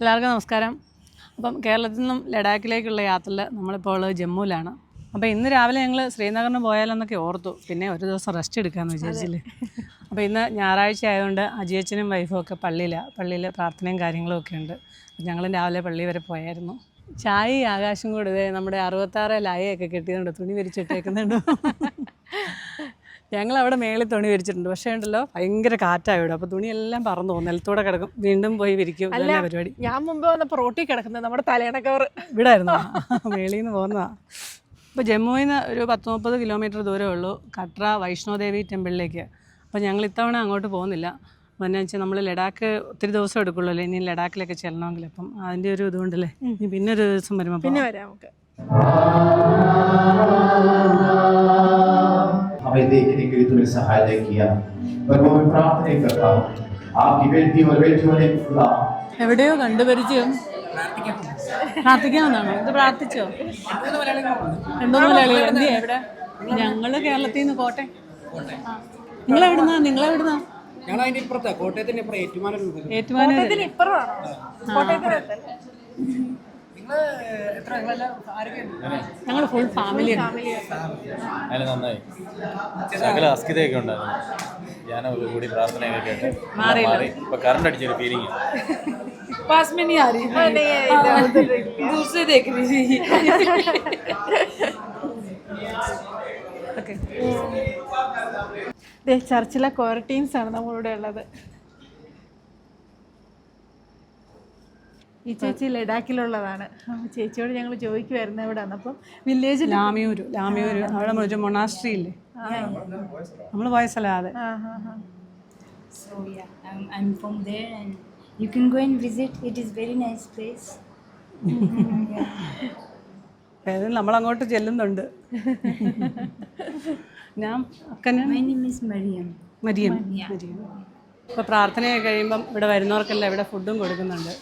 എല്ലാവർക്കും നമസ്കാരം. അപ്പം കേരളത്തിൽ നിന്നും ലഡാക്കിലേക്കുള്ള യാത്രയിൽ നമ്മളിപ്പോൾ ജമ്മുവിലാണ്. അപ്പോൾ ഇന്ന് രാവിലെ ഞങ്ങൾ ശ്രീനഗറിന് പോയാലെന്നൊക്കെ ഓർത്തു. പിന്നെ ഒരു ദിവസം റെസ്റ്റ് എടുക്കാമെന്ന് വിചാരിച്ചില്ലേ. അപ്പോൾ ഇന്ന് ഞായറാഴ്ച ആയതുകൊണ്ട് അജിയച്ചനും വൈഫും ഒക്കെ പള്ളിയിലാണ് പള്ളിയിൽ പ്രാർത്ഥനയും കാര്യങ്ങളും ഒക്കെ ഉണ്ട്. ഞങ്ങൾ രാവിലെ പള്ളി വരെ പോയായിരുന്നു. ചായ ആകാശം കൂടെ നമ്മുടെ അറുപത്താറ് ലായയൊക്കെ കെട്ടിയതുകൊണ്ട് തുണി വിരിച്ചിട്ടേക്കുന്നുണ്ട് ഞങ്ങൾ അവിടെ മേളിൽ തുണി വിരിച്ചിട്ടുണ്ട്. പക്ഷേ ഉണ്ടല്ലോ ഭയങ്കര കാറ്റാണ് വിടും അപ്പോൾ തുണിയെല്ലാം പറന്നു പോകും. നിലത്തൂടെ കിടക്കും. വീണ്ടും പോയി വിരിക്കും. അല്ല പരിപാടി? ഞാൻ മുമ്പ് വന്നപ്പോൾ റോട്ടി കിടക്കുന്നത് നമ്മുടെ തലയണ കവർ ഇവിടെ ആയിരുന്നു മേളിൽ നിന്ന് പോകുന്നതാ. ഇപ്പോൾ ജമ്മുവിൽ നിന്ന് ഒരു പത്ത് മുപ്പത് കിലോമീറ്റർ ദൂരമേ ഉള്ളൂ. കട്ര വൈഷ്ണോദേവി ടെമ്പിളിലേക്ക്. അപ്പോൾ ഞങ്ങൾ ഇത്തവണ അങ്ങോട്ട് പോകുന്നില്ല. പിന്നെ വെച്ചാൽ നമ്മൾ ലഡാക്ക് ഒത്തിരി ദിവസം എടുക്കുള്ളൂ ഇനി ലഡാക്കിലൊക്കെ ചെല്ലണമെങ്കിൽ അപ്പം അതിന്റെ ഒരു ഇതുകൊണ്ടല്ലേ ഇനി പിന്നെ ഒരു ദിവസം വരുമ്പോൾ പിന്നെ വരാം നമുക്ക്. हमें देखने के लिए तुमने सहायता किया पर वो मैं प्रार्थना करता हूँ आपकी बेटी और बेटियों ने खुदा എവിടെയോ കണ്ടുപരിചയം പ്രാർത്ഥിക്കാമെന്നാണോ ഇത് പ്രാർത്ഥിച്ചോ രണ്ടൂന്ന് മലയാളികൾ എന്ത് ചെയ്യാ ഇവിടെ ഞങ്ങള് കേരളത്തിൽ നിന്ന് കോട്ടെ നിങ്ങൾ എവിടുന്നാ നിങ്ങൾ എവിടുന്നാ ഞങ്ങൾ അതിന്റെ ഇപ്പുറത്താ കോട്ടയത്തിന്റെ ഇപ്പുറം ഏറ്റുമാനം ഏറ്റുമാനൂർ ഇതിന് ഇപ്പുറമാണോ കോട്ടയത്തിനടുത്തല്ലേ നിങ്ങൾ എത്ര നിങ്ങളെല്ലാം ആരൊക്കെയുണ്ട് ഞങ്ങൾ ഫുൾ ഫാമിലി അതിന് നന്നായി സകല അസ്കിതയൊക്കെ ഉണ്ടായിരുന്നു ധ്യാനമൊക്കെ കൂടി പ്രാർത്ഥനയൊക്കെ കേട്ട് മാറിയില്ല. മാറി ഇപ്പൊ കറണ്ട് അടിച്ചൊരു ഫീലിംഗ് पास में नहीं आ रही हाँ, नहीं है, इधर उधर देख लिया। दूसरे देख रही थी ഓക്കെ ദേ, ചർച്ചിലെ ക്വാറന്റീൻസ് ആണ് നമ്മളിവിടെ ഉള്ളത് ഈ ചേച്ചി ലഡാക്കിലുള്ളതാണ്. ചേച്ചിയോട് ഞങ്ങൾ ചോദിക്കുമായിരുന്നു എവിടെ അപ്പം വില്ലേജ് ലാമിയൂര് ലാമിയൂര്. അവിടെ ഒരു മൊണാസ്ട്രി ഇല്ലേ? നമ്മൾ പോയ സ്ഥലം അതെ? So yeah, I'm, I'm from there and you can go and visit. It is very nice place. നമ്മൾ അങ്ങോട്ട് ചെല്ലുന്നുണ്ട്. ഞാൻ അക്കന് My name is Mariam. Mariam. Mariam. ഇപ്പോൾ പ്രാർത്ഥനയൊക്കെ കഴിയുമ്പം ഇവിടെ വരുന്നവർക്കെല്ലാം ഇവിടെ ഫുഡും കൊടുക്കുന്നുണ്ട്.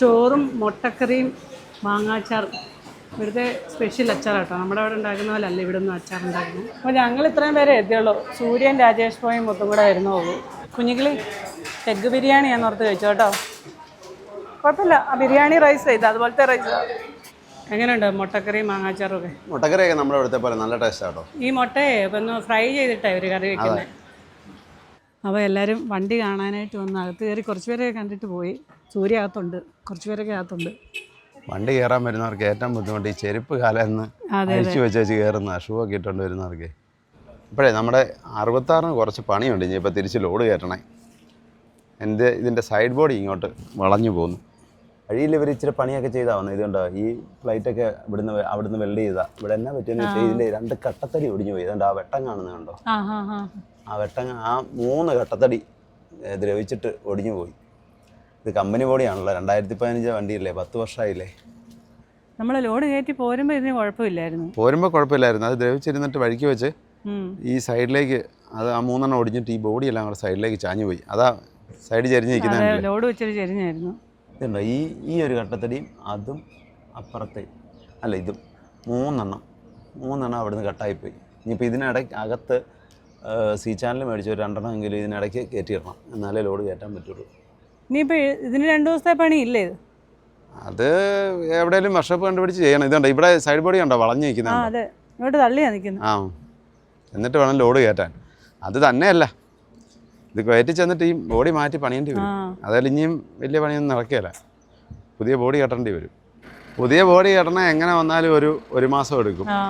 ചോറും മുട്ടക്കറിയും മാങ്ങാച്ചാർ ഇവിടുത്തെ സ്പെഷ്യൽ അച്ചാറാട്ടോ. നമ്മുടെ അവിടെ ഉണ്ടാക്കുന്ന പോലെ അല്ല ഇവിടെ നിന്ന് അച്ചാർ ഉണ്ടാക്കുന്നത്. അപ്പോൾ ഞങ്ങൾ ഇത്രയും പേരെ എത്തിയുള്ളൂ. സൂര്യൻ രാജേഷ് പോയും മൊത്തം കൂടെ വരുന്നുള്ളൂ എഗ് ബിരിയാണി ഞാൻ ഓർത്ത് കഴിച്ചു കേട്ടോ? കുഴപ്പമില്ല. ആ ബിരിയാണി റൈസ് ഇത്. അതുപോലത്തെ റൈസ് എങ്ങനെയുണ്ട് മുട്ടക്കറി മാങ്ങാച്ചാറും ഒക്കെ? മുട്ടക്കറിയൊക്കെ നമ്മുടെ ഇവിടുത്തെ പോലെ നല്ല ടേസ്റ്റ് ആട്ടോ. ഈ മുട്ടയെ ഇപ്പം ഒന്ന് ഫ്രൈ ചെയ്തിട്ടാണ് ഇവർ കറി വെക്കുന്നത് അപ്പോൾ എല്ലാവരും വണ്ടി കാണാനായിട്ട് വന്ന് അകത്ത് കയറി കുറച്ച് പേരെ കണ്ടിട്ട് പോയി. സൂര്യ അകത്തുണ്ട് കുറച്ച് പേരൊക്കെ അകത്തുണ്ട് വണ്ടി കയറാൻ വരുന്നവർക്ക് ഏറ്റവും ബുദ്ധിമുട്ട് ഈ ചെരുപ്പ് കാലെന്ന് അഴിച്ചു വെച്ച് വെച്ച് കയറുന്ന ഷൂ ഒക്കെ ഇട്ടുകൊണ്ട് വരുന്നവർക്ക്. ഇപ്പോഴേ നമ്മുടെ അറുപത്താറിന് കുറച്ച് പണിയുണ്ട്. ഇനി ഇപ്പോൾ തിരിച്ച് ലോഡ് കയറ്റണേ. എന്റെ ഇതിന്റെ സൈഡ് ബോഡി ഇങ്ങോട്ട് വളഞ്ഞു പോകുന്നു വഴിയിൽ ഇവർ ഇച്ചിരി പണിയൊക്കെ ചെയ്താൽ വന്നു. ഇതുണ്ടോ ഈ ഫ്ലൈറ്റൊക്കെ ഇവിടുന്ന് അവിടുന്ന് വെൽഡ് ചെയ്താൽ ഇവിടെ എന്നാ പറ്റിയെന്ന് വെച്ചാൽ ഇതിന്റെ രണ്ട് കട്ടത്തടി ഒടിഞ്ഞു പോയി. അതുകൊണ്ട് ആ വെട്ടം കാണുന്നത് കണ്ടോ? ആ വെട്ടം ആ മൂന്ന് കട്ടത്തടി ദ്രവിച്ചിട്ട് ഒടിഞ്ഞു പോയി. ഇത് കമ്പനി ബോഡിയാണല്ലോ രണ്ടായിരത്തി പതിനഞ്ച് വണ്ടിയില്ലേ? പത്ത് വർഷമായില്ലേ നമ്മൾ ലോഡ് കയറ്റി പോരുമ്പോൾ ഇതിന് കുഴപ്പമില്ലായിരുന്നു. പോരുമ്പോൾ കുഴപ്പമില്ലായിരുന്നു. അത് ദ്രവിച്ചിരുന്നിട്ട് വഴിക്ക് വെച്ച് ഈ സൈഡിലേക്ക് അത് ആ മൂന്നെണ്ണം ഒടിഞ്ഞിട്ട് ഈ ബോഡി എല്ലാം കൂടെ സൈഡിലേക്ക് ചാഞ്ഞു പോയി. അതാ സൈഡ് ചരിഞ്ഞ് അതെ ലോഡ് വെച്ചൊരു ചെരിഞ്ഞായിരുന്നു. ഇതുണ്ടോ? ഈ ഈ ഒരു കട്ടത്തടിയും അതും അപ്പുറത്തെ അല്ല ഇതും മൂന്നെണ്ണം. മൂന്നെണ്ണം അവിടുന്ന് കട്ടായിപ്പോയി. ഇനിയിപ്പോൾ ഇതിനിടയ്ക്ക് അകത്ത് സി ചാനൽ മേടിച്ച് ഒരു രണ്ടെണ്ണം എങ്കിലും ഇതിനിടയ്ക്ക് കയറ്റിയിടണം എന്നാലേ ലോഡ് കയറ്റാൻ പറ്റുള്ളൂ. ഇനിയിപ്പോൾ ഇതിന് രണ്ട് ദിവസത്തെ പണി ഇല്ലേ ഇത്? അത് എവിടെയെങ്കിലും വർഷപ്പ് കണ്ടുപിടിച്ച് ചെയ്യണം. ഇതുണ്ട് ഇവിടെ സൈഡ് ബോഡി ഉണ്ടോ വളഞ്ഞു ആ അതെ. ഇങ്ങോട്ട് തള്ളിയാ നിൽക്കുന്നത് ആ. എന്നിട്ട് വേണം ലോഡ് കയറ്റാൻ. അത് തന്നെയല്ല. ഇത് കയറ്റി ചെന്നിട്ട് ഈ ബോഡി മാറ്റി പണിയേണ്ടി വരും. ആ. അതായത് ഇനിയും വലിയ പണിയൊന്നും നടക്കുകയില്ല പുതിയ ബോഡി കെട്ടേണ്ടി വരും. പുതിയ ബോഡി കെട്ടണ എങ്ങനെ വന്നാലും ഒരു ഒരു മാസം എടുക്കും. ആ.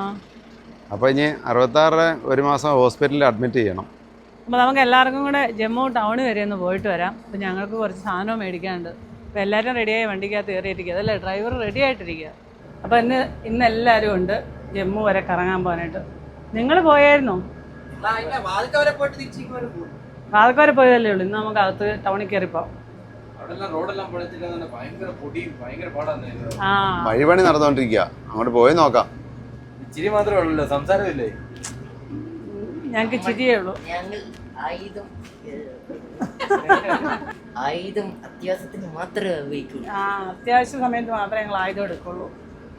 അപ്പോൾ ഇനി അറുപത്താറ് ഒരു മാസം ഹോസ്പിറ്റലിൽ അഡ്മിറ്റ് ചെയ്യണം. അപ്പോൾ നമുക്ക് എല്ലാവർക്കും കൂടെ ജമ്മു ടൗൺ വരെ ഒന്ന് പോയിട്ട് വരാം. അപ്പോൾ ഞങ്ങൾക്ക് കുറച്ച് സാധനവും മേടിക്കാനുണ്ട്. അപ്പോൾ എല്ലാവരും റെഡിയായി വണ്ടിക്കകത്ത് കയറിയിരിക്കുക അതല്ലേ? ഡ്രൈവർ റെഡി ആയിട്ടിരിക്കുക അപ്പോൾ ഇന്ന് ഇന്ന് എല്ലാവരും ഉണ്ട് ജമ്മു വരെ കറങ്ങാൻ പോകാനായിട്ട്. നിങ്ങൾ പോയായിരുന്നോ? വാതിൽക്ക വരെ പോയതല്ലേ ഉള്ളൂ. ഇന്ന് നമുക്ക് അകത്ത് ടൗണിൽ കയറിപ്പോ അവിടെ റോഡെല്ലാം പൊളിച്ചില്ല ഭയങ്കര പൊടിയും ഭയങ്കര പാടാന്ന് ആ. വഴിപണി നടന്നുകൊണ്ടിരിക്കുക അങ്ങോട്ട് പോയി നോക്കാം. ഇച്ചിരി മാത്രമേ ഉള്ളൂ സംസാരമില്ലേ? ഞങ്ങൾക്ക് ചിരിയേ ഉള്ളൂ. ഞങ്ങൾ ആയുധം ആയുധം അത്യാവശ്യത്തിന് മാത്രമേ ഉപയോഗിക്കൂ ആ അത്യാവശ്യ സമയത്ത് മാത്രമേ ഞങ്ങൾ ആയുധം എടുക്കുള്ളൂ.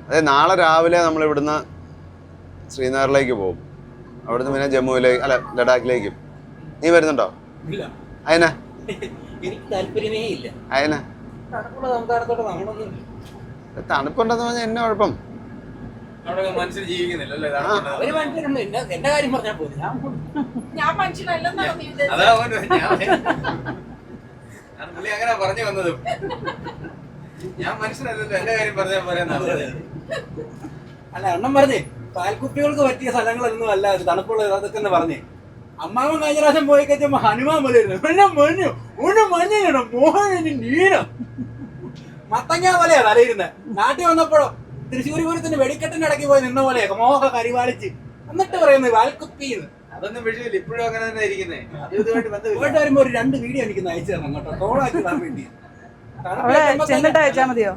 അതെ നാളെ രാവിലെ നമ്മൾ ഇവിടുന്ന് ശ്രീനഗറിലേക്ക് പോകും. അവിടുന്ന് പിന്നെ ജമ്മുവിലേക്ക് അല്ല ലഡാക്കിലേക്കും. നീ വരുന്നുണ്ടോ? അതിനാൽ അതിനാ എനിക്ക് താല്പര്യമേ ഇല്ല. നമ്മളൊന്നും തണുപ്പുണ്ടെന്ന് പറഞ്ഞാൽ എന്നെ കുഴപ്പം? അവിടെ മനസ്സിൽ ജീവിക്കുന്നില്ല അല്ലേ? അവർ മനസ്സിലുണ്ട് എന്നെ എന്റെ കാര്യം പറഞ്ഞാൽ പോലും ഞാൻ ഞാൻ മനുഷ്യനല്ലെന്നാണ് നീ ഉദ്ദേശിച്ചത്. അവൻ ഞാൻ ഞാൻ പുള്ളി അങ്ങനെ പറഞ്ഞു വന്നതും. ഞാൻ മനുഷ്യനല്ലല്ലോ. എന്റെ കാര്യം പറഞ്ഞാൽ അല്ല എണ്ണം പറഞ്ഞേ പാൽക്കുപ്പികൾക്ക് പറ്റിയ സ്ഥലങ്ങളൊന്നും അല്ല. അത് തണുപ്പുള്ള അതൊക്കെ എന്ന് പറഞ്ഞേ. അമ്മാവൻ കഴിഞ്ഞ പ്രാവശ്യം പോയി കഴിഞ്ഞപ്പോ ഹനുമാൻ പോലെയായിരുന്നു മഞ്ഞു. ഒന്ന് മഞ്ഞു മോഹൻ നീരം മത്തങ്ങ പോലെയാ തലയിരുന്നത് നാട്ടിൽ വന്നപ്പോഴോ തൃശ്ശൂർ പൂരത്തിന്റെ വെടിക്കെട്ടിന്റെ ഇടയ്ക്ക് പോയി നിന്ന പോലെ മോഹ കരിവാളിച്ച്. എന്നിട്ട് പറയുന്നത് വാൽക്കുപ്പിന്ന്. അതൊന്നും വിഷയമില്ല ഇപ്പോഴും അങ്ങനെ തന്നെ ഇരിക്കുന്നേ. അത് ഇതുമായിട്ട് ബന്ധമില്ല. വരുമ്പോ ഒരു രണ്ട് വീഡിയോ എനിക്ക് അയച്ചു തരണം കേട്ടോ. ട്രോളാക്കി വേണ്ടി. അവിടെ ചെന്നിട്ട് അയച്ചാ മതിയോ?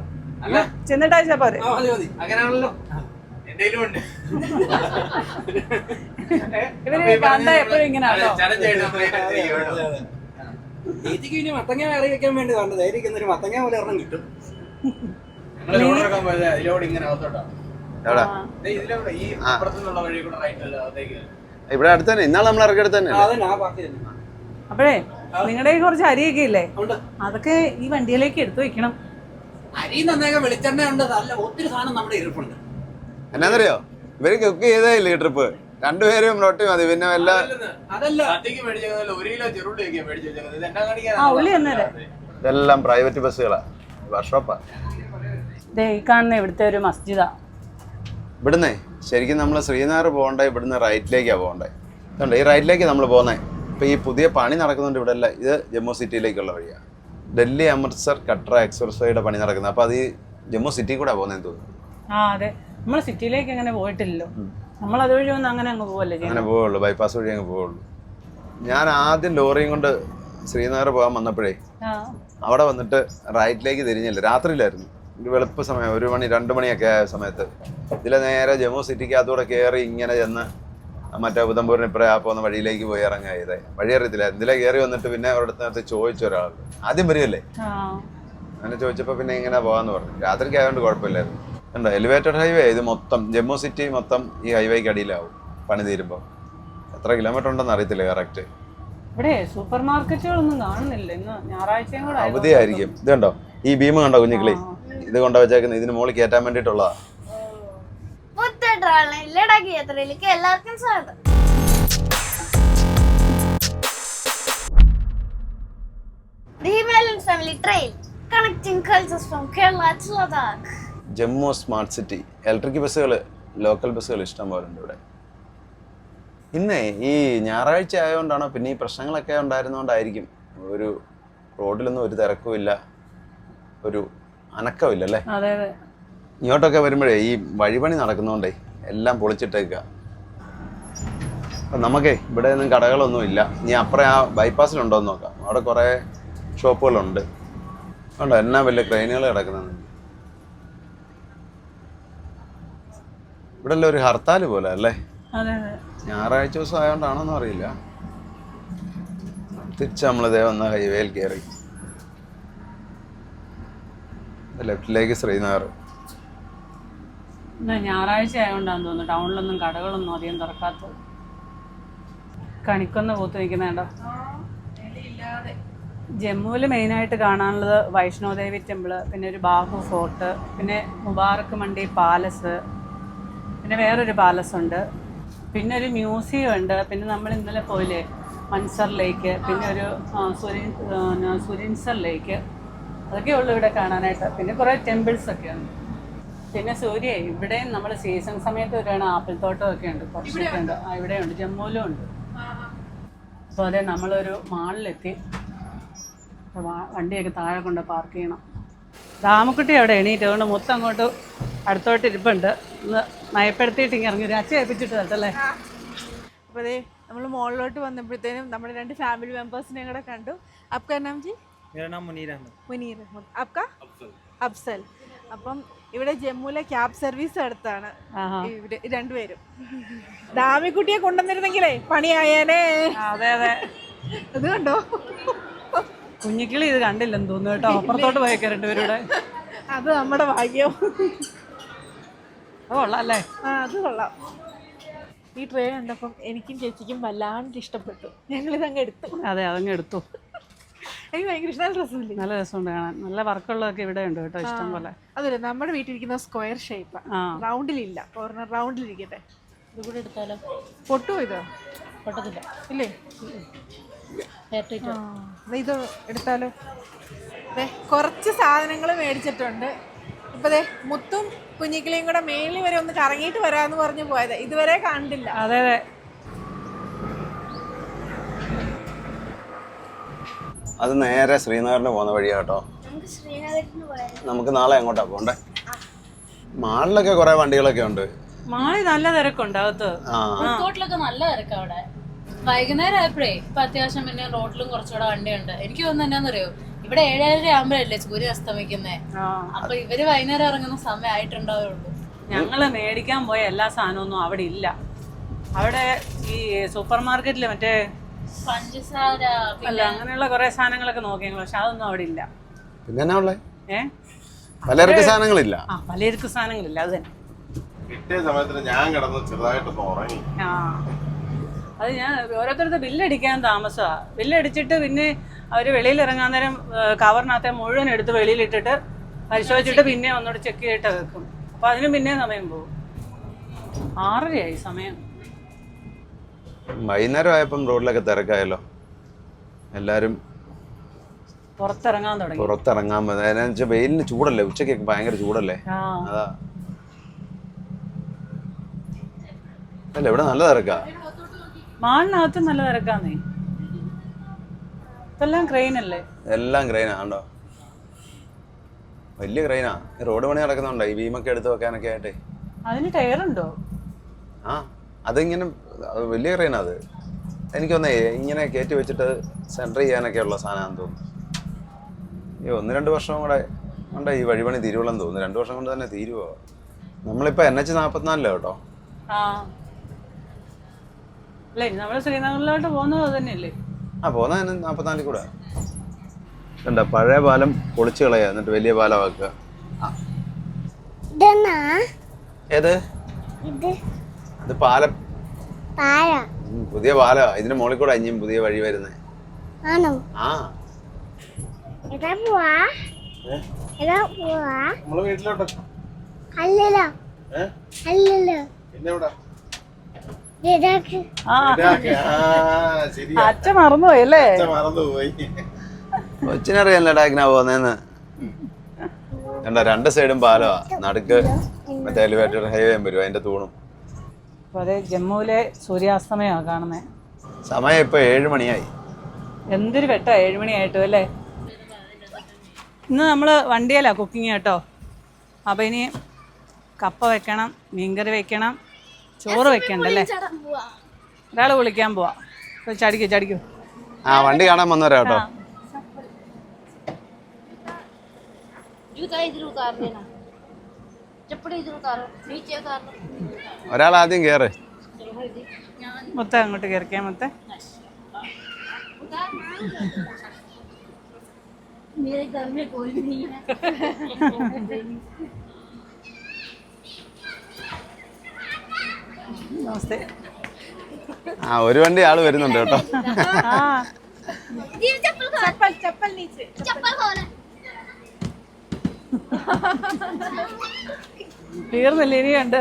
അല്ല. ചെന്നിട്ട് അയച്ചാ പോരെ? ആ, മതി മതി. അങ്ങനെയാണല്ലോ. എന്റെ ഉണ്ട്. ഇവർ കണ്ട എപ്പോഴും ഇങ്ങനെ നമ്മളെ കേട്ടോ. ചേച്ചിക്ക് ഇനി മത്തങ്ങ കറി വെക്കാൻ വേണ്ടി വേണ്ടത് ധൈര്യം ഒരു മത്തങ്ങ പോലെ ഒരെണ്ണം കിട്ടും. ഇവിടെ അടുത്ത് തന്നെ ഇന്നാൾ നമ്മൾ ഇറക്കിയെടുത്ത് തന്നെ. അപ്പഴേ നിങ്ങളുടെ കുറച്ച് അരിയൊക്കെ ഇല്ലേ? അതൊക്കെ ഈ വണ്ടിയിലേക്ക് എടുത്തു വെക്കണം. അരി നന്നായി വെളിച്ചെണ്ണ ഉണ്ട് നല്ല ഒത്തിരി സാധനം നമ്മുടെ ഇരിപ്പുണ്ട്. എന്നാന്നറിയോ? ഇവർ കുക്ക് ചെയ്തേ ട്രിപ്പ് രണ്ടുപേരും റൊട്ടി മതി പിന്നെ എല്ലാം ഇതെല്ലാം പ്രൈവറ്റ് ബസ്സുകളാ വർക്ക്ഷോപ്പാ ഈ കാണുന്ന ഇവിടുത്തെ ഒരു മസ്ജിദാ. ഇവിടുന്നേ ശരിക്കും നമ്മൾ ശ്രീനഗർ പോകണ്ടേ ഇവിടുന്ന് റൈറ്റിലേക്കാണ് പോകണ്ടേ. അതുകൊണ്ട് ഈ റൈറ്റിലേക്ക് നമ്മൾ പോകുന്നത് ഇപ്പോൾ ഈ പുതിയ പണി നടക്കുന്നുണ്ട് ഇവിടെ അല്ല ഇത് ജമ്മു സിറ്റിയിലേക്കുള്ള വഴിയാണ് ഡൽഹി അമൃത്സർ കട്ര എക്സ്പ്രസ് വേയുടെ പണി നടക്കുന്നത് അപ്പോൾ അത് ഈ ജമ്മു സിറ്റി കൂടെ പോകുന്നതെന്ന് തോന്നുന്നു. ആ അതെ. നമ്മൾ സിറ്റിയിലേക്ക് അങ്ങനെ പോയിട്ടില്ലല്ലോ. നമ്മൾ അതുവഴി വന്ന് അങ്ങനെ അങ്ങ് പോവല്ലേ അങ്ങനെ പോവുള്ളൂ ബൈപ്പാസ് വഴി അങ്ങ് പോവുള്ളൂ. ഞാൻ ആദ്യം ലോറിയും കൊണ്ട് ശ്രീനഗർ പോകാൻ വന്നപ്പോഴേ അവിടെ വന്നിട്ട് റൈറ്റിലേക്ക് തിരിഞ്ഞില്ല രാത്രിയിലായിരുന്നു. വെളുപ്പ് സമയം ഒരു മണി രണ്ട് മണിയൊക്കെ ആയ സമയത്ത്. ഇതിലെ നേരെ ജമ്മു സിറ്റിക്കകത്തൂടെ കയറി ഇങ്ങനെ ചെന്ന് മറ്റേ ഉദംപൂരിന് ഇപ്പറേ ആ പോകുന്ന വഴിയിലേക്ക് പോയി ഇറങ്ങുക ചെയ്തേ. വഴി അറിയത്തില്ല. ഇതിലെ കയറി വന്നിട്ട് പിന്നെ അവരുടെ അടുത്ത് ചോദിച്ചു ഒരാൾ. ആദ്യം വരികയല്ലേ? അങ്ങനെ ചോദിച്ചപ്പോൾ പിന്നെ ഇങ്ങനെ പോകാന്ന് പറഞ്ഞു. രാത്രിക്ക് ആയതുകൊണ്ട് കുഴപ്പമില്ലായിരുന്നു. ഉണ്ടോ എലിവേറ്റഡ് ഹൈവേ ഇത് മൊത്തം ജമ്മു സിറ്റി മൊത്തം ഈ ഹൈവേക്ക് അടിയിലാവും പണി തീരുമ്പോൾ എത്ര കിലോമീറ്റർ ഉണ്ടെന്ന് അറിയത്തില്ല കറക്റ്റ് ഇവിടെ സൂപ്പർ മാർക്കറ്റുകളൊന്നും കാണുന്നില്ല. ഇന്ന് ഞായറാഴ്ചയും കൂടെ അവധിയായിരിക്കും. ഇതുണ്ടോ? കണ്ടോ ഈ ഭീമ കണ്ടോ കുഞ്ഞിക്കിളി? ഇത് കൊണ്ട വെച്ചേക്കുന്നത് ഇതിന് മുകളിൽ കയറ്റാൻ വേണ്ടിയിട്ടുള്ളതാ. ലഡാക്ക് യാത്രയിലേക്ക് എല്ലാവർക്കും സ്വാഗതം. from Kerala Jammu smart city electric ബസ്സുകൾ ലോക്കൽ ബസ്സുകൾ ഇഷ്ടം പോലെ ഉണ്ട് ഇവിടെ. ഇന്ന് ഈ ഞായറാഴ്ച ആയതുകൊണ്ടാണോ പിന്നെ ഈ പ്രശ്നങ്ങളൊക്കെ ഉണ്ടായിരുന്നോണ്ടായിരിക്കും. ഒരു റോഡിലൊന്നും ഒരു തിരക്കുമില്ല. ഒരു അനക്കമില്ല അല്ലേ അതെ അതെ. ഇങ്ങോട്ടൊക്കെ വരുമ്പോഴേ ഈ വഴിപണി നടക്കുന്നതുകൊണ്ടേ എല്ലാം പൊളിച്ചിട്ടേക്കുക. അപ്പം നമുക്കേ ഇവിടെ ഒന്നും കടകളൊന്നും ഇല്ല. ഇനി അപ്പുറം ആ ബൈപ്പാസിലുണ്ടോ എന്ന് നോക്കാം. അവിടെ കുറേ ഷോപ്പുകളുണ്ട്. അതുകൊണ്ട് എന്നാ വലിയ ക്രെയിനുകൾ കിടക്കുന്നത് ഇവിടെ ഒരു ഹർത്താൽ പോലെ അല്ലേ? ഞായറാഴ്ച ദിവസം ആയതുകൊണ്ടാണോന്നും അറിയില്ല തിരിച്ച് നമ്മളിതേ വന്ന ഹൈവേയിൽ കയറി ലെഫ്റ്റിലേക്ക് ശ്രീനഗർ ഞായറാഴ്ച ആയതുകൊണ്ടാന്ന് തോന്നുന്നു. ടൗണിലൊന്നും കടകളൊന്നും അധികം തുറക്കാത്തത്. കണിക്കൊന്ന് പൂത്ത് നിൽക്കുന്നുണ്ടോ ജമ്മുവിൽ മെയിനായിട്ട് കാണാനുള്ളത് വൈഷ്ണോദേവി ടെമ്പിൾ പിന്നെ ഒരു ബാഹു ഫോർട്ട് പിന്നെ മുബാറക്ക് മണ്ടി പാലസ് പിന്നെ വേറൊരു പാലസ് ഉണ്ട് പിന്നെ ഒരു മ്യൂസിയം ഉണ്ട്. പിന്നെ നമ്മൾ ഇന്നലെ പോയില്ലേ? മൻസർ ലേക്ക് പിന്നെ ഒരു സുരിൻസർ ലേക്ക്. അതൊക്കെ ഉള്ളു ഇവിടെ കാണാനായിട്ട്. പിന്നെ കുറേ ടെമ്പിൾസ് ഒക്കെ ഉണ്ട്. പിന്നെ സൂര്യ ഇവിടെയും നമ്മൾ സീസൺ സമയത്ത് വരികയാണ്. ആപ്പിൾ തോട്ടമൊക്കെ ഉണ്ട്. കുറച്ചൊക്കെ ഉണ്ട്. ആ ഇവിടെ ഉണ്ട്. ജമ്മുവിലും ഉണ്ട്. അപ്പോൾ അതെ നമ്മളൊരു മാളിലെത്തി. വണ്ടിയൊക്കെ താഴെ കൊണ്ട് പാർക്ക് ചെയ്യണം. രാമക്കുട്ടി അവിടെ എണീറ്റ് അതുകൊണ്ട് മൊത്തം അങ്ങോട്ട് അടുത്തോട്ട് ഇരിപ്പുണ്ട്. ഒന്ന് നയപ്പെടുത്തിയിട്ട് ഇങ്ങനെ ഇറങ്ങി ഒരു അച്ഛ ഏൽപ്പിച്ചിട്ട് തട്ടല്ലേ അപ്പോൾ അതെ നമ്മൾ മുകളിലോട്ട് വന്നപ്പോഴത്തേനും നമ്മുടെ രണ്ട് ഫാമിലി മെമ്പേഴ്സിനെയും കൂടെ കണ്ടു. അപ്കാ നാം ജി? मेरा नाम मुनीर अहमद മുനീർ അപ്കാ അഫ്സൽ അപ്പം ഇവിടെ ജമ്മുവിലെ ക്യാബ് സർവീസ് അടുത്താണ് ആഹാ ഇവിടെ രണ്ടുപേരും ദാമിക്കുട്ടിയെ കൊണ്ടുവന്നിരുന്നെങ്കിലേ പണിയായേനെ അതെ അതെ ഇത് കണ്ടോ കുഞ്ഞിക്കിളി ഇത് കണ്ടില്ലെന്ന് തോന്നുന്നു കേട്ടോ അപ്പുറത്തോട്ട് പോയേക്കാം രണ്ടുപേരൂടെ അത് നമ്മുടെ ഭാഗ്യം അത് കൊള്ളാം അല്ലേ ആ അത് കൊള്ളാം ഈ ട്രെയിൻ കണ്ടപ്പം എനിക്കും ചേച്ചിക്കും വല്ലാണ്ട് ഇഷ്ടപ്പെട്ടു ഞങ്ങളിതങ്ങ് എടുത്തു അതെ അതങ്ങ് എടുത്തു എനിക്ക് ഭയങ്കര ഇഷ്ടം ഡ്രസ്സില്ലേ നല്ല രസമുണ്ട് കാണാൻ. നല്ല വർക്കുള്ളതൊക്കെ ഇവിടെ ഉണ്ട് കേട്ടോ ഇഷ്ടം പോലെ. അതെ നമ്മുടെ വീട്ടിലിരിക്കുന്ന സ്ക്വയർ ഷേപ്പ് ആ. റൗണ്ടിലില്ല കോർണർ റൗണ്ടിലിരിക്കട്ടെ. ഇത് കൂടെ എടുത്താലോ? പൊട്ടുമോ ഇത്? പൊട്ടത്തില്ല. ഇല്ലേ? ദേ ഇത് എടുത്താലോ? ദേ കുറച്ച് സാധനങ്ങൾ മേടിച്ചിട്ടുണ്ട്. ഇപ്പൊ ദേ മുത്തും കുഞ്ഞിക്കിളിയും കൂടെ മേളിൽ വരെ ഒന്ന് കറങ്ങിയിട്ട് വരാന്ന് പറഞ്ഞു പോയത്. ഇതുവരെ കണ്ടില്ല. അതെ അതെ. അത് നേരെ ശ്രീനഗറിന് പോകുന്ന വഴിയാ കേട്ടോ. നമുക്ക് നാളെ അങ്ങോട്ടാ പോണ്ടേ. മാളിലൊക്കെ കുറേ വണ്ടികളൊക്കെ ഉണ്ട്. മാളി നല്ല തിരക്കുണ്ട് അകത്ത്. ആ. നല്ല തിരക്കാ അവിടെ. വൈകുന്നേരം ആയപ്പോഴേ ഇപ്പൊ അത്യാവശ്യം പിന്നെ റോട്ടിലും കുറച്ചുകൂടെ വണ്ടിയുണ്ട്. എനിക്ക് തോന്നുന്നു എന്നാന്നറിയോ? ഇവിടെ ഏഴര ആകുമ്പോഴല്ലേ സൂര്യൻ അസ്തമിക്കുന്നേ. അപ്പൊ ഇവർ വൈകുന്നേരം ഇറങ്ങുന്ന സമയം ആയിട്ടുണ്ടാവുള്ളൂ. ഞങ്ങൾ മേടിക്കാൻ പോയ എല്ലാ സാധനമൊന്നും അവിടെ ഇല്ല. അവിടെ ഈ സൂപ്പർ മാർക്കറ്റിൽ മറ്റേ പഞ്ചസാര അല്ല അങ്ങനെയുള്ള കുറെ സാധനങ്ങളൊക്കെ നോക്കി ഞങ്ങൾ പക്ഷെ അതൊന്നും അവിടെ ഇല്ല. പിന്നെ എന്നാ ഉള്ളേ? ഏ? പലചരക്ക് സാധനങ്ങളില്ല. ആ പലചരക്ക് സാധനങ്ങളില്ല അത് തന്നെ. കിട്ടിയ സമയത്തിന് ഞാൻ കിടന്ന് ചെറുതായിട്ടൊന്ന് ഉറങ്ങി. ആ. അത് ഞാൻ ഓരോരുത്തരുടെ ബില്ലടിക്കാൻ താമസമാ ബില്ലടിച്ചിട്ട് പിന്നെ അവർ വെളിയിൽ ഇറങ്ങാൻ നേരം കവറിനകത്തെ മുഴുവൻ എടുത്ത് വെളിയിലിട്ടിട്ട് പരിശോധിച്ചിട്ട് പിന്നെ ഒന്നുകൂടെ ചെക്ക് ചെയ്തിട്ട് വെക്കും. അപ്പൊ അതിന് പിന്നെ സമയം പോകും. ആറരയായി സമയം. വൈകുന്നേരം ആയപ്പം റോഡിലൊക്കെ തിരക്കായല്ലോ. എല്ലാവരും പുറത്തിറങ്ങാൻ തുടങ്ങി. പുറത്തിറങ്ങാൻ വെച്ചാൽ വെയിലിന് ചൂടല്ലേ? ഉച്ചക്കൊക്കെ ഭയങ്കര ചൂടല്ലേ? അതാ. അല്ല ഇവിടെ നല്ല തിരക്കാ. മാളിനകത്ത് നല്ല തിരക്കാന്നേ. ഇതെല്ലാം ക്രെയിൻ അല്ലേ? എല്ലാം ക്രെയിനാ കണ്ടോ? വലിയ ക്രെയിനാ റോഡ് പണി നടക്കുന്നുണ്ടോ? ഈ ബീമൊക്കെ എടുത്ത് വെക്കാനൊക്കെ ആയിട്ടേ. അതിന് ടയറുണ്ടോ ആ അതിങ്ങനെ അത് വലിയ ക്രെയിനാ അത്. എനിക്ക് എനിക്കൊന്നേ ഇങ്ങനെ കയറ്റി വെച്ചിട്ട് സെന്റർ ചെയ്യാനൊക്കെ ഉള്ള സാധനമാണെന്ന് തോന്നുന്നു. ഈ ഒന്ന് രണ്ട് വർഷം കൂടെ കൊണ്ട് ഈ വഴിപണി തീരുവെന്ന് തോന്നുന്നു. രണ്ട് വർഷം കൊണ്ട് തന്നെ തീരുവോ? നമ്മളിപ്പോൾ എൻ എച്ച് നാൽപ്പത്തിനാലിലോ കേട്ടോ. നമ്മൾ ശ്രീനഗറിലോട്ട് പോകുന്നത് തന്നെയല്ലേ? ആ പോകുന്ന നാൽപ്പത്തിനാലിൽ കൂടെ. കണ്ട പഴയ പാലം പൊളിച്ചു കളയുക എന്നിട്ട് വലിയ പാലമാക്കുക ഏത്? ഇത്. ഇത് പാലം പുതിയ പാല. ഇതിന് മുകളിൽ കൂടെ അഞ്ഞും പുതിയ വഴി വരുന്നത് ആണോ? ആ. എടാ പോവാ. എടാ പോവാ. നമ്മളെ വീട്ടിലോട്ട്. അല്ലല്ലോ? അല്ലല്ലോ. പിന്നെ അച്ഛൻ മറന്നുപോയി അല്ലേ? മറന്നുപോയി. കൊച്ചിനറിയാം ലഡാക്കിനാ പോകുന്നതെന്ന് കണ്ട രണ്ട് സൈഡും പാലമാ നടുക്ക് മറ്റേ എലിവേറ്റഡ് ഹൈവേ വരും അതിന്റെ തൂണും. അപ്പൊ അതെ ജമ്മുവിലെ സൂര്യാസ്തമയമാണ് കാണുന്നത് സമയം ഇപ്പൊ ഏഴ് മണിയായി. എന്തൊരു വെട്ടാ ഏഴുമണിയായിട്ടും അല്ലേ? ഇന്ന് നമ്മൾ വണ്ടിയല്ല കുക്കിംഗ് കേട്ടോ അപ്പോൾ ഇനി കപ്പ വെക്കണം മീൻകറി വെക്കണം ചോറ് വെക്കണ്ടല്ലേ? ഒരാൾ വിളിക്കാൻ പോവാ. ചടിക്കൂ ചടിക്കൂ. ആ വണ്ടി കാണാൻ വന്നവരാ കേട്ടോ ഒരാൾ ആദ്യം കേറ്. മൊത്തം അങ്ങോട്ട് കേറിക്ക മൊത്തം. ആ ഒരു വണ്ടി ആൾ വരുന്നുണ്ട് കേട്ടോ. ചപ്പൽ ചപ്പൽ ചപ്പൽ പോലെ. തീർന്നില്ല ഇനിയുണ്ട്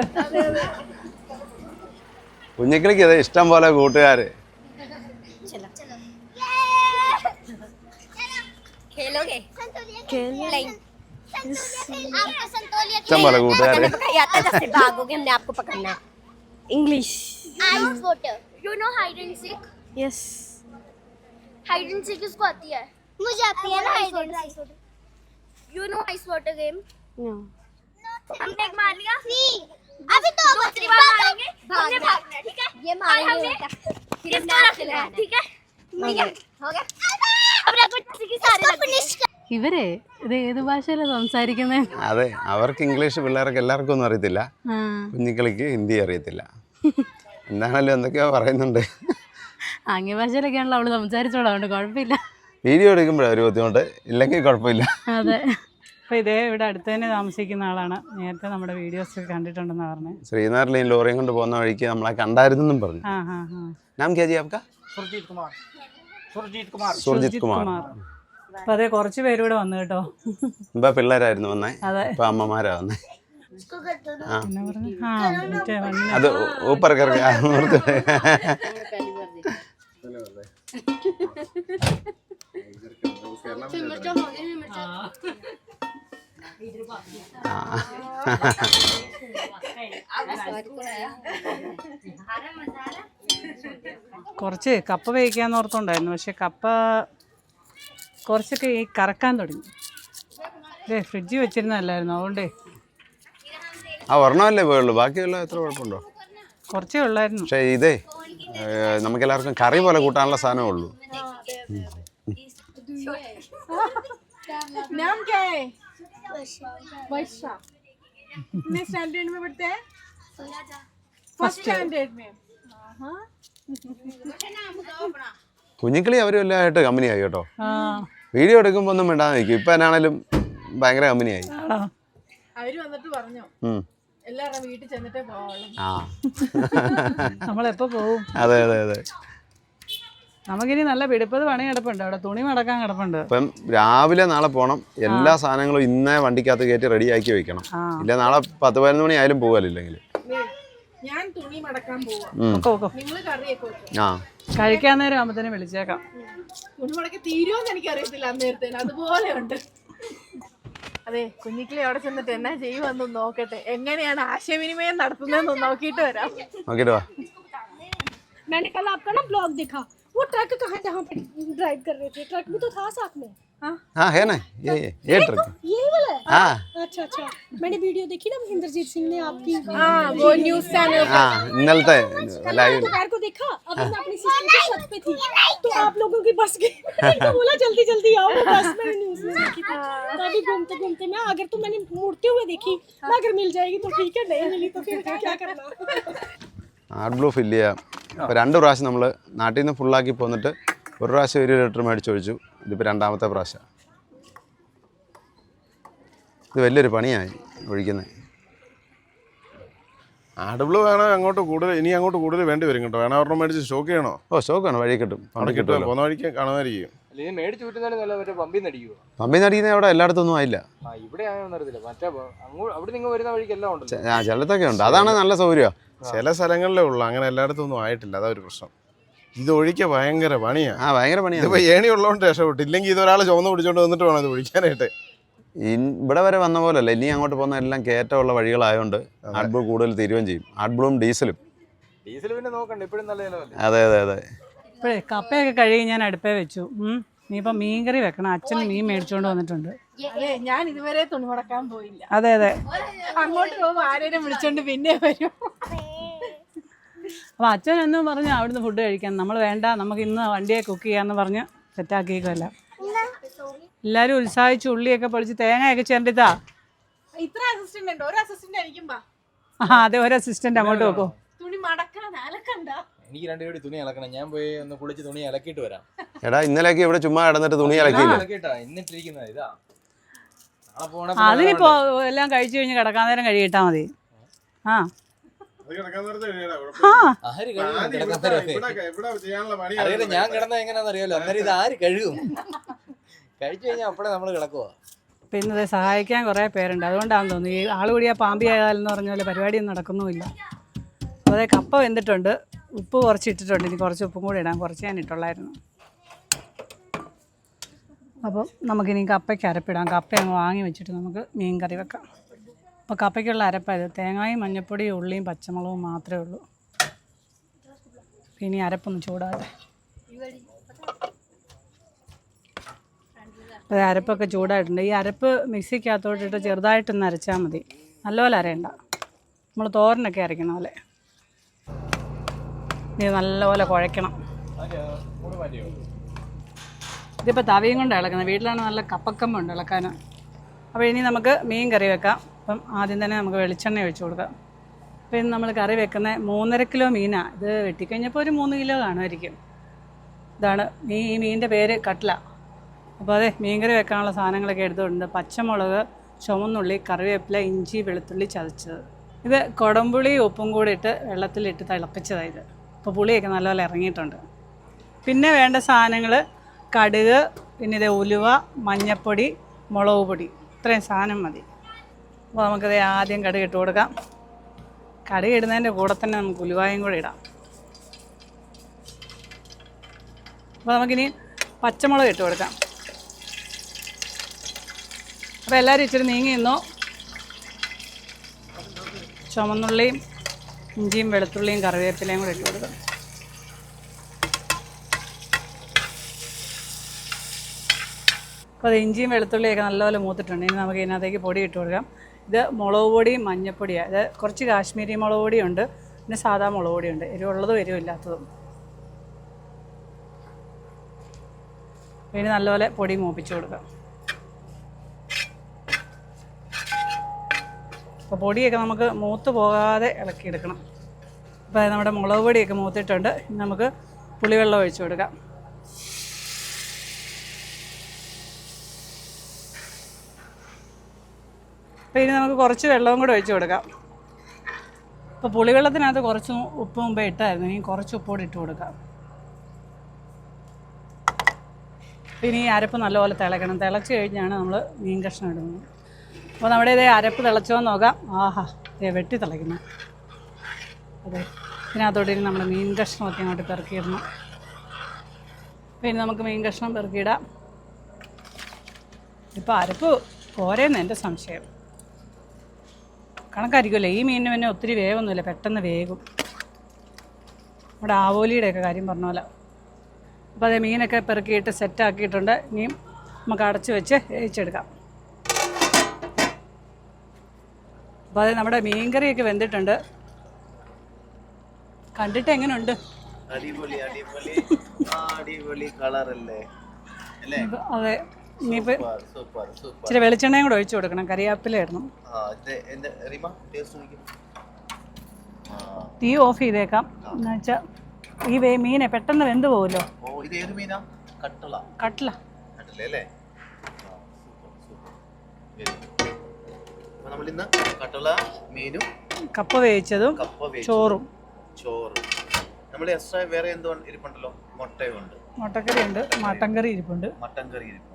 കുഞ്ഞിക്കിളിക്ക് ഇത് ഇഷ്ടം പോലെ കൂട്ടുകാര് खेलोगे खेल आपको संतोलिया ഇഷ്ടം പോലെ കൂട്ടുകാര് आता जैसे भागोगे हमने आपको पकड़ना है English ice water you know hide and seek yes hide and seek किसको आती है मुझे आती है ना hide and seek you know ice water game no हमने एक मार लिया अभी तो दूसरी बार मारेंगे हमने भागना है, ठीक है ये मारेंगे फिर हमने रखना है ठीक है ठीक है हो गया अब रखो की सारे फिनिश ഇവരെ ഇത് ഏത് ഭാഷയിലാണ് സംസാരിക്കുന്നത് അതെ അവർക്ക് ഇംഗ്ലീഷ് പിള്ളേർക്ക് എല്ലാവർക്കും ഒന്നും അറിയത്തില്ല കുഞ്ഞിക്കിളിക്ക് ഹിന്ദി അറിയത്തില്ല എന്താണല്ലോ എന്തൊക്കെയോ പറയുന്നുണ്ട് ആംഗ്യ ഭാഷയിലൊക്കെയാണല്ലോ അവള് സംസാരിച്ചോളാം അതുകൊണ്ട് കുഴപ്പമില്ല വീഡിയോ എടുക്കുമ്പോഴാണ് ഒരു ബുദ്ധിമുട്ട്. ഇല്ലെങ്കിൽ കുഴപ്പമില്ല. അതെ. അപ്പോൾ ഇതേ ഇവിടെ അടുത്ത് തന്നെ താമസിക്കുന്ന ആളാണ്. നേരത്തെ നമ്മുടെ വീഡിയോസ് ഒക്കെ കണ്ടിട്ടുണ്ടെന്ന് പറഞ്ഞു. ഈ ലോറിയും കൊണ്ട് പോകുന്ന വഴിക്ക് നമ്മളെ കണ്ടായിരുന്നെന്നും പറഞ്ഞു. ആ ഹാ ഹാ നാം ക്യാ ജി ആപ്കാ? സുർജീത് കുമാർ. സുർജീത് കുമാർ. സുർജിത് കുമാർ. അപ്പൊ അതെ കുറച്ച് പേര് ഇവിടെ വന്നു കേട്ടോ. ഇപ്പൊ പിള്ളേരായിരുന്നു വന്നേ. അതെ. ഇപ്പൊ അമ്മമാരാ വന്നേ. ആ. എന്നാ പറഞ്ഞു ആ മറ്റേ വണ്ണിന് അത് ഊപ്പർ കറക്കി കുറച്ച് കപ്പ വേവിക്കാന്ന് ഓർത്തുണ്ടായിരുന്നു പക്ഷെ കപ്പ കുറച്ചൊക്കെ ഈ കറക്കാൻ തുടങ്ങി. ഇതേ ഫ്രിഡ്ജ് വെച്ചിരുന്നല്ലായിരുന്നു അതുകൊണ്ടേ. ആ ഒരെണ്ണമല്ലേ പോയുള്ളൂ ബാക്കിയുള്ള എത്ര കുഴപ്പമുണ്ടോ? കുറച്ചേ ഉള്ളായിരുന്നു. പക്ഷേ ഇതേ നമുക്ക് എല്ലാവർക്കും കറി പോലെ കൂട്ടാനുള്ള സാധനമേ ഉള്ളൂ. नाम क्या है वर्षा कितने स्टैंडर्ड में पढ़ते हैं फर्स्ट स्टैंडर्ड में हाँ കുഞ്ഞിക്കിളി അവരും എല്ലാം ആയിട്ട് കമ്പനിയായി കേട്ടോ ആ വീഡിയോ എടുക്കുമ്പോൾ ഒന്നും മിണ്ടാതെ നിൽക്കും ഇപ്പം എന്നാണേലും ഭയങ്കര കമ്പനിയായി ആണോ അവര് വന്നിട്ട് പറഞ്ഞു ഉം. എല്ലാവരുടെ വീട്ടിൽ ചെന്നിട്ടേ പോവുള്ളൂ ആ നമ്മളെപ്പോ പോവും അതെ അതെ അതെ നമുക്കിനി നല്ല പിടിപ്പത് പണി കിടപ്പുണ്ട് അവിടെ തുണി മടക്കാൻ കിടപ്പുണ്ട് ഇപ്പം രാവിലെ നാളെ പോകണം എല്ലാ സാധനങ്ങളും ഇന്നേ വണ്ടിക്കകത്ത് കയറ്റി റെഡിയാക്കി വെക്കണം ആ ഇല്ല നാളെ പത്ത് പതിനൊന്ന് മണി ആയാലും പോകാനില്ലെങ്കിൽ ഞാൻ തുണി മടക്കാൻ പോവാ ഒക്കെ ഒക്കെ നിങ്ങൾ കറിയൊക്കെ വെക്കും ആ കഴിക്കാൻ നേരം ആകുമ്പത്തേനും വിളിച്ചേക്കാം തുണി മടക്കി തീരുമോന്ന് എനിക്ക് അറിയത്തില്ല അന്നേരത്തേന് അതുപോലെ ഉണ്ട് അതെ കുഞ്ഞിക്കിളി അവിടെ ചെന്നിട്ട് എന്നാ ചെയ്യുമെന്ന് നോക്കട്ടെ എങ്ങനെയാണ് ആശയവിനിമയം നടത്തുന്നതെന്ന് നോക്കിയിട്ട് വരാം നോക്കിയിട്ട് വാ मैंने कल आपका ना ब्लॉग देखा वो ट्रक कहाँ जहाँ पे ड्राइव कर रहे थे? ट्रक भी तो था साथ में। हाँ।, हाँ है ना? ये हाँ। ये ट्रक तो, यही वाला है? हाँ। अच्छा अच्छा। मैंने वीडियो देखी ना महेंद्रजीत सिंह ने आपकी। हाँ वो न्यूज़ चैनल हाँ नलता है लाइव दोपहर को देखा अब हाँ। मैं अपनी सिस्टर के साथ पे थी तो आप लोगों की बस की तो बोला जल्दी जल्दी आओ बस में न्यूज़ में देखी थी। तभी घूमते घूमते मैं अगर तो मैंने मुड़ते हुए देखी अगर मिल जाएगी तो ठीक है नहीं मिली तो फिर क्या करना? आठ ब्लू फिर लिया। അപ്പോൾ രണ്ട് പ്രാവശ്യം നമ്മൾ നാട്ടിൽ നിന്ന് ഫുള്ളാക്കി പോന്നിട്ട് ഒരു പ്രാവശ്യം ഒരു ലിറ്റർ മേടിച്ചൊഴിച്ചു ഇതിപ്പോൾ രണ്ടാമത്തെ പ്രാവശ്യം. ഇത് വലിയൊരു പണിയായി ഒഴിക്കുന്നത് ആടുകൾ വേണോ അങ്ങോട്ട് കൂടുതൽ ഇനി അങ്ങോട്ട് കൂടുതൽ വേണ്ടി വരും കേട്ടോ. വേണം ഒരെണ്ണം മേടിച്ച് സ്റ്റോക്ക് ചെയ്യണോ? ഓ ആണ്. വഴി കിട്ടും. അവിടെ കിട്ടും കിട്ടുമല്ലോ. പോകുന്ന വഴിക്ക് കാണുമായിരിക്കും. മേടിച്ച് പമ്പിൽ നിന്ന് അടിക്കുന്ന അവിടെ എല്ലായിടത്തൊന്നും ആയില്ല. ആ ഇവിടെ ആയോന്ന് അറിയത്തില്ല മറ്റേ അങ്ങോട്ട് അവിടെ നിങ്ങൾ വരുന്ന വഴിക്ക് എല്ലാം ഉണ്ടല്ലോ. ആ ചിലത്തൊക്കെ ഉണ്ട്. അതാണ് നല്ല സൗകര്യമാണ് ചില സ്ഥലങ്ങളിലേ ഉള്ളൂ. അങ്ങനെ എല്ലായിടത്തും ഒന്നും ആയിട്ടില്ല. അതാ ഒരു പ്രശ്നം. ഇത് ഒഴിക്ക ഭയങ്കര പണിയാ. ആ ഭയങ്കര പണിയാണ് ഇതിപ്പോ ഏണി ഉള്ളതുകൊണ്ട് രക്ഷപ്പെട്ടു. ഇല്ലെങ്കിൽ ഇതൊരാൾ ചുവന്ന് പിടിച്ചോണ്ട് വന്നിട്ട് വേണം ഇത് ഒഴിക്കാനായിട്ട്. ഇവിടെ വരെ വന്ന പോലല്ല. ഇനി അങ്ങോട്ട് പോകുന്ന എല്ലാം കയറ്റമുള്ള വഴികളായതുകൊണ്ട് ആർട്ട് ബ്ലൂ കൂടുതൽ തീരുകയും ചെയ്യും. ആർട്ട് ഡീസലും. ഡീസൽ പിന്നെ നോക്കണ്ട. ഇപ്പോഴും നല്ല അതെ അതെ അതെ. ഇപ്പോഴേ കപ്പയൊക്കെ കഴുകി ഞാൻ അടുപ്പേ വെച്ചു. നീ ഇനിയിപ്പോൾ മീൻ കറി വെക്കണം. അച്ഛൻ മീൻ മേടിച്ചോണ്ട് വന്നിട്ടുണ്ട്. അതെ ഞാൻ ഇതുവരെ തുണി മുടക്കാൻ പോയില്ല. അതെ അതെ. അങ്ങോട്ട് പോകുമ്പോ ആരെയും വിളിച്ചോണ്ട് പിന്നെ വരും. അപ്പോൾ അച്ഛൻ എന്നും പറഞ്ഞു അവിടുന്ന് ഫുഡ് കഴിക്കാൻ. നമ്മൾ വേണ്ട നമുക്ക് ഇന്ന് വണ്ടിയെ കുക്ക് ചെയ്യാന്ന് പറഞ്ഞ് സെറ്റാക്കിയേക്കല്ല എല്ലാവരും ഉത്സാഹിച്ച് ഉള്ളിയൊക്കെ പൊളിച്ച് തേങ്ങയൊക്കെ ചേർത്തിട്ടാ ഇത്ര അസിസ്റ്റന്റ് ഉണ്ട്. ഒരു അസിസ്റ്റന്റ് ആയിരിക്കും ആ അതെ ഒരു അസിസ്റ്റന്റ് അങ്ങോട്ട് വെക്കോ. തുണി മടക്കാൻ അലക്കണ്ട. എനിക്ക് രണ്ടുപേടി തുണി അലക്കണം. ഞാൻ പോയി ഒന്ന് കുളിച്ച് തുണി അലക്കിയിട്ട് വരാം. എടാ ഇന്നലെയൊക്കെ ഇവിടെ ചുമ്മാ കിടന്നിട്ട് തുണി അലക്കിയില്ല? അലക്കിട്ടാ ഇന്നിട്ടിരിക്കുന്നത് ഇതാ. അതിനിപ്പോ എല്ലാം കഴിച്ചു കഴിഞ്ഞ് കിടക്കാൻ നേരം കഴിയിട്ടാ മതി. ആ. ആര് കഴുകും? അറിയില്ല ഞാൻ കിടന്ന എങ്ങനെയാണെന്ന് അറിയാലോ. അന്നേരം ഇത് ആര് കഴുകും? കഴിച്ചു കഴിഞ്ഞാൽ അപ്പോഴേ നമ്മൾ കിടക്കുവാ. പിന്നെ ഇത് സഹായിക്കാൻ കുറേ പേരുണ്ട്. അതുകൊണ്ടാണെന്ന് തോന്നുന്നു ഈ ആൾ കൂടിയാ പാമ്പി ആയാലെന്ന് പറഞ്ഞ പോലെ പരിപാടിയൊന്നും നടക്കുന്നുമില്ല. അതെ അതേ കപ്പ വെന്തിട്ടുണ്ട്. ഉപ്പ് കുറച്ച് ഇട്ടിട്ടുണ്ട്. ഇനി കുറച്ച് ഉപ്പും കൂടി ഇടാൻ. കുറച്ച് ഞാൻ ഇട്ടുള്ളായിരുന്നു. അപ്പം നമുക്കിനി കപ്പയ്ക്ക് അരപ്പിടാം. കപ്പ അങ്ങ് വാങ്ങി വെച്ചിട്ട് നമുക്ക് മീൻ കറി വെക്കാം. അപ്പോൾ കപ്പയ്ക്കുള്ള അരപ്പായത് തേങ്ങായും മഞ്ഞപ്പൊടിയും ഉള്ളിയും പച്ചമുളകും മാത്രമേ ഉള്ളൂ. ഇനി അരപ്പൊന്ന് ചൂടാതെ അത് അരപ്പൊക്കെ ചൂടായിട്ടുണ്ട്. ഈ അരപ്പ് മിക്സിക്കകത്തോട്ടിട്ട് ചെറുതായിട്ടൊന്ന് അരച്ചാൽ മതി. നല്ലപോലെ അരയണ്ട. നമ്മൾ തോരനൊക്കെ അരയ്ക്കണ പോലെ. ഇത് നല്ലപോലെ കുഴയ്ക്കണം. ഇതിപ്പോൾ തവിയും കൊണ്ട് ഇളക്കുന്നത്. വീട്ടിലാണ് നല്ല കപ്പക്കമ്പുണ്ട് ഇളക്കാൻ അപ്പോൾ ഇനി നമുക്ക് മീൻ കറി വെക്കാം. അപ്പം ആദ്യം തന്നെ നമുക്ക് വെളിച്ചെണ്ണ ഒഴിച്ചു കൊടുക്കാം. പിന്നെ നമ്മൾ കറി വെക്കുന്ന മൂന്നര കിലോ മീനാണ് ഇത് വെട്ടിക്കഴിഞ്ഞപ്പോൾ ഒരു മൂന്ന് കിലോ കാണുമായിരിക്കും. ഇതാണ് ഈ മീനിന്റെ പേര് കട്ട്ല അപ്പോൾ അതെ മീൻകറി വെക്കാനുള്ള സാധനങ്ങളൊക്കെ എടുത്തുകൊണ്ട് പച്ചമുളക് ചുമന്നുള്ളി കറിവേപ്പില ഇഞ്ചി വെളുത്തുള്ളി ചതച്ചത്. ഇത് കൊടംപുളി ഉപ്പും കൂടി ഇട്ട് വെള്ളത്തിലിട്ട് തിളപ്പിച്ചതായത് അപ്പോൾ പുളിയൊക്കെ നല്ലപോലെ ഇറങ്ങിയിട്ടുണ്ട്. പിന്നെ വേണ്ട സാധനങ്ങൾ കടുക് പിന്നെ ഇത് ഉലുവ മഞ്ഞപ്പൊടി മുളക് പൊടി. ഇത്രയും സാധനം മതി. അപ്പോൾ നമുക്കിത് ആദ്യം കടുക് ഇട്ട് കൊടുക്കാം. കടുക് ഇടുന്നതിന്റെ കൂടെ തന്നെ നമുക്ക് ഉലുവായും കൂടെ ഇടാം. അപ്പോൾ നമുക്കിനി പച്ചമുളക് ഇട്ട് കൊടുക്കാം. അപ്പോൾ എല്ലാവരും ഇച്ചിരി നീങ്ങി നിന്നോ? ചുമന്നുള്ളിയും ഇഞ്ചിയും വെളുത്തുള്ളിയും കറിവേപ്പിലയും കൂടെ ഇട്ട് കൊടുക്കാം. അപ്പോൾ അത് ഇഞ്ചിയും വെളുത്തുള്ളിയൊക്കെ നല്ലപോലെ മൂത്തിട്ടുണ്ട്. ഇനി നമുക്ക് ഇതിനകത്തേക്ക് പൊടി ഇട്ട് കൊടുക്കാം. ഇത് മുളക് പൊടിയും മഞ്ഞപ്പൊടിയാണ് ഇത് കുറച്ച് കാശ്മീരി മുളക് പൊടിയുണ്ട് പിന്നെ സാധാ മുളക് പൊടിയുണ്ട്. എരിവുള്ളതും എരിവില്ലാത്തതും ഇനി നല്ലപോലെ പൊടി മൂപ്പിച്ചു കൊടുക്കാം അപ്പോൾ പൊടിയൊക്കെ നമുക്ക് മൂത്ത് പോകാതെ ഇളക്കിയെടുക്കണം. അപ്പോൾ നമ്മുടെ മുളക് പൊടിയൊക്കെ മൂത്തിട്ടുണ്ട്. നമുക്ക് പുളിവെള്ളം ഒഴിച്ചു കൊടുക്കാം. അപ്പോൾ ഇനി നമുക്ക് കുറച്ച് വെള്ളവും കൂടെ ഒഴിച്ച് കൊടുക്കാം. അപ്പോൾ പുളിവെള്ളത്തിനകത്ത് കുറച്ച് ഉപ്പ് മുമ്പേ ഇട്ടായിരുന്നു. ഇനി കുറച്ച് ഉപ്പ് കൂടി ഇട്ട് കൊടുക്കാം. പിന്നെ ഈ അരപ്പ് നല്ലപോലെ തിളക്കണം. തിളച്ച് കഴിഞ്ഞാണ് നമ്മൾ മീൻ കഷ്ണം ഇടുന്നത്. അപ്പോൾ നമ്മുടെ ഇതേ അരപ്പ് തിളച്ചോ എന്ന് നോക്കാം. ആഹാ ദേ വെട്ടി തിളയ്ക്കുന്നു. അതെ ഇതിനകത്തോടെ ഇനി നമ്മൾ മീൻ കഷ്ണമൊക്കെ അങ്ങോട്ട് പെറുക്കിയിടണം. പിന്നെ നമുക്ക് മീൻ കഷ്ണം പെറുക്കിയിടാം. ഇപ്പോൾ അരപ്പ് പോരെയെന്ന് എന്റെ സംശയം. കണക്കായിരിക്കുമല്ലോ. ഈ മീനിന് പിന്നെ ഒത്തിരി വേവൊന്നുമില്ല. പെട്ടെന്ന് വേഗം നമ്മുടെ ആവോലിയുടെയൊക്കെ കാര്യം പറഞ്ഞ പോലെ. അപ്പോൾ അതേ മീനൊക്കെ പെറുക്കിയിട്ട് സെറ്റാക്കിയിട്ടുണ്ട് ഇനിയും നമുക്ക് അടച്ച് വെച്ച് വേവിച്ചെടുക്കാം. അപ്പോൾ അത് നമ്മുടെ മീൻകറിയൊക്കെ വെന്തിട്ടുണ്ട്. കണ്ടിട്ട് എങ്ങനെയുണ്ട് അടിപൊളി അടിപൊളി. അടിപൊളി കളറല്ലേ? അല്ലേ? അതെ. ഇനിയിപ്പോൾ സൂപ്പർ സൂപ്പർ ഇച്ചിരി വെളിച്ചെണ്ണയും കൂടെ ഒഴിച്ചു കൊടുക്കണം. കറിയാപ്പിലായിരുന്നു ഇടണം ആ ഇത് എന്ത് റിമ ടേസ്റ്റ് നോക്കി തീ ഓഫ് ചെയ്തേക്കാം. എന്ന് വെച്ചാൽ ഈ വേ മീനെ പെട്ടെന്ന് വെന്ത് പോകുമല്ലോ ഓ ഇത് ഏത് മീനാ? കട്ടള. കട്ടില അല്ലേ? Super super. നമ്മളിന്ന് കട്ടള മീനും കപ്പ വേവിച്ചതും കപ്പ വേവിച്ചതും, ചോറും. ചോറ്. നമ്മൾ എക്സ്ട്രാ വേറെ എന്തോ ഇരിപ്പുണ്ടല്ലോ? മുട്ടയുണ്ട് മുട്ടക്കറി. ഉണ്ട് മട്ടൻ കറി ഇരിപ്പുണ്ട്. മട്ടൻ കറി ഇരിപ്പുണ്ട്.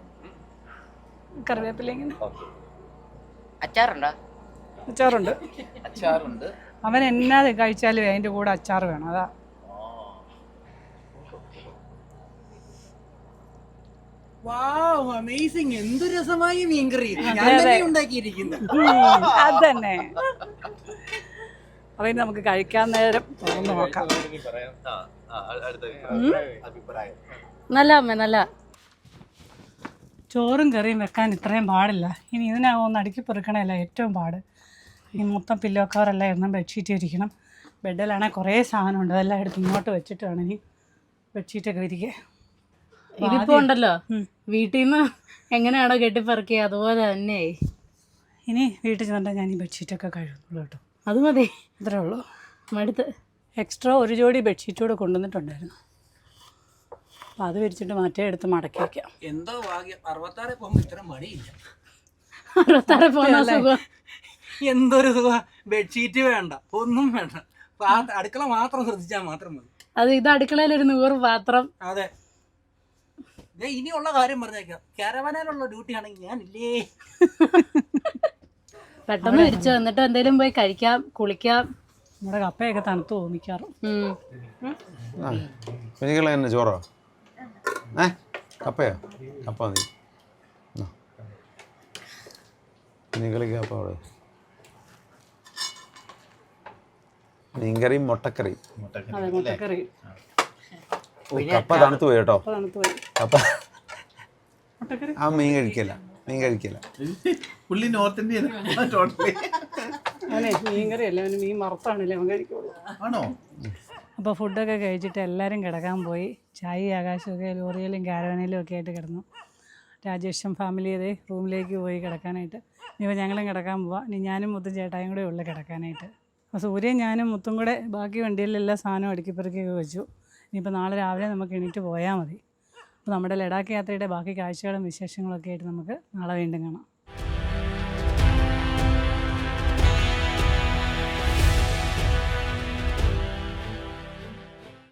കറിവേപ്പില ഇങ്ങനെ ഓക്കെ. അച്ചാറുണ്ടോ? ചോറുണ്ട് അച്ചാറുണ്ട്. അവൻ എന്നാ കഴിച്ചാലും അതിന്റെ കൂടെ അച്ചാർ വേണം അതാ. അമേസിങ് എന്ത് രസമായി മീൻകറി. ഞാൻ തന്നെ. ഉണ്ടാക്കിയിരിക്കുന്നത്. നമുക്ക് കഴിക്കാൻ നേരം തുറന്ന് നോക്കാം. ആ ആ അടുത്ത അഭിപ്രായം. നല്ല അമ്മ നല്ല. ചോറും കറിയും വെക്കാൻ ഇത്രയും പാടില്ല. ഇനി ഇതിനകം ഒന്ന് അടുക്കി പെറുക്കണമല്ല ഏറ്റവും പാട്. ഈ മൊത്തം പില്ലോ കവറെല്ലാം ഇടണം ബെഡ്ഷീറ്റ് ഇരിക്കണം. ബെഡിലാണെങ്കിൽ കുറേ സാധനമുണ്ട്. അതെല്ലാം എടുത്ത് ഇങ്ങോട്ട് വെച്ചിട്ട് വേണം ഇനി ബെഡ്ഷീറ്റൊക്കെ വിരിക്കുക ഇതിപ്പോ ഉണ്ടല്ലോ? വീട്ടിൽ നിന്ന് എങ്ങനെയാണോ കെട്ടിപ്പറക്കിയത് അതുപോലെ തന്നെ ഇനി വീട്ടിൽ ചെന്നിട്ട് ഞാൻ ഈ ബെഡ്ഷീറ്റൊക്കെ കഴുകുന്നുള്ളൂ കേട്ടോ. അത് മതി. ഇത്രേ ഉള്ളൂ. മടുത്ത്. എക്സ്ട്രാ ഒരു ജോഡി ബെഡ്ഷീറ്റ് കൂടെ കൊണ്ടുവന്നിട്ടുണ്ടായിരുന്നു. അപ്പോൾ അത് വിരിച്ചിട്ട് മറ്റേ എടുത്ത് മടക്കി വെക്കാം. എന്തോ ഭാഗ്യം. അറുപത്താറ് പോകുമ്പോ ഇത്ര മടിയില്ല. അറുപത്താറ് പോകുന്ന എന്തൊരു സുഖ. ബെഡ്ഷീറ്റ് വേണ്ട. ഒന്നും വേണ്ട. പാ- അടുക്കള മാത്രം ശ്രദ്ധിച്ചാൽ മാത്രം മതി. അത് ഇത് അടുക്കളയിൽ ഒരു നൂറ് പാത്രം. അതെ. ദേ ഇനിയുള്ള കാര്യം പറഞ്ഞേക്കാം. കാരവനാലുള്ള ഡ്യൂട്ടി ആണെങ്കിൽ ഞാനില്ലേ? പെട്ടെന്ന് തിരിച്ചു വന്നിട്ട് എന്തെങ്കിലും പോയി കഴിക്കാം കുളിക്കാം. നമ്മുടെ കപ്പയൊക്കെ തണുത്ത്. ആ. കുഞ്ഞുങ്ങളെ ചോറോ? ഏ? കപ്പയോ? കപ്പ മതി. കുഞ്ഞുങ്ങളിക്ക് കപ്പ അവിടെ. മീൻകറിയും മുട്ടക്കറിയും കപ്പ തണുത്ത് പോയി കേട്ടോ. അപ്പോൾ തണുത്ത് പോയി. കപ്പ ആ മീൻ കഴിക്കില്ല. മീൻ കഴിക്കില്ല. പുള്ളി നോർത്ത് ഇന്ത്യ മീൻകറി അല്ല? മീൻ വറുത്താണല്ലേ അവൻ കഴിക്കുള്ളൂ. ആണോ? അപ്പോൾ ഫുഡൊക്കെ കഴിച്ചിട്ട് എല്ലാവരും കിടക്കാൻ പോയി. ചായ ആകാശമൊക്കെ ലോറിയിലും കാരവനയിലും ഒക്കെ ആയിട്ട് കിടന്നു. രാജേഷും ഫാമിലി അതേ റൂമിലേക്ക് പോയി കിടക്കാനായിട്ട്. ഇനിയിപ്പോൾ ഞങ്ങളും കിടക്കാൻ പോവാം. ഇനി ഞാനും മുത്തും ചേട്ടായും കൂടെ ഉള്ളു കിടക്കാനായിട്ട്. അപ്പോൾ സൂര്യൻ ഞാനും മുത്തും കൂടെ ബാക്കി വണ്ടിയിലെല്ലാം സാധനം അടുക്കിപ്പെറുക്കിയൊക്കെ വെച്ചു. ഇനിയിപ്പോൾ നാളെ രാവിലെ നമുക്ക് എണീറ്റ് പോയാൽ മതി. അപ്പോൾ നമ്മുടെ ലഡാക്ക് യാത്രയുടെ ബാക്കി കാഴ്ചകളും വിശേഷങ്ങളൊക്കെ ആയിട്ട് നമുക്ക് നാളെ വീണ്ടും കാണാം.